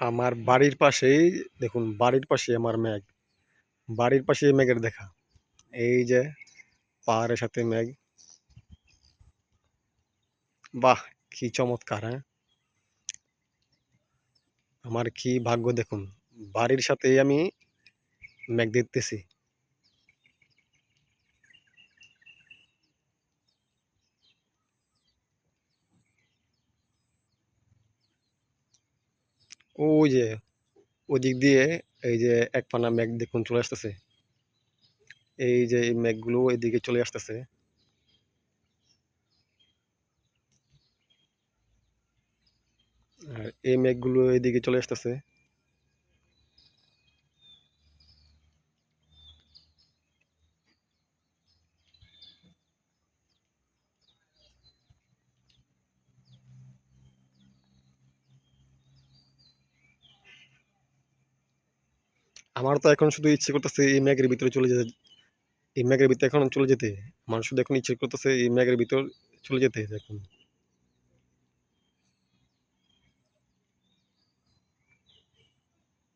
আমার বাড়ির পাশেই, দেখুন, বাড়ির পাশে আমার ম্যাগ বাড়ির পাশে ম্যাগের দেখা। এই যে, পাহাড়ের সাথে ম্যাগ বাহ, কি চমৎকার হ্যাঁ? আমার কি ভাগ্য, দেখুন, বাড়ির সাথেই আমি ম্যাগ দেখতেছি। ওই যে, ওদিক দিয়ে এই যে এক পানা ম্যাগ দেখুন চলে আসতেছে। এই যে এই মেঘগুলো এদিকে চলে আসতেছে। আর এই মেঘগুলো এদিকে চলে আসতেছে। আমার তো এখন শুধু ইচ্ছে করতেছে এই ম্যাগের ভিতরে চলে যেতে। এই ম্যাগের ভিতরে এখন চলে যেতে। আমার শুধু এখন ইচ্ছে করতেছে এই ম্যাগের ভিতর চলে যেতে দেখুন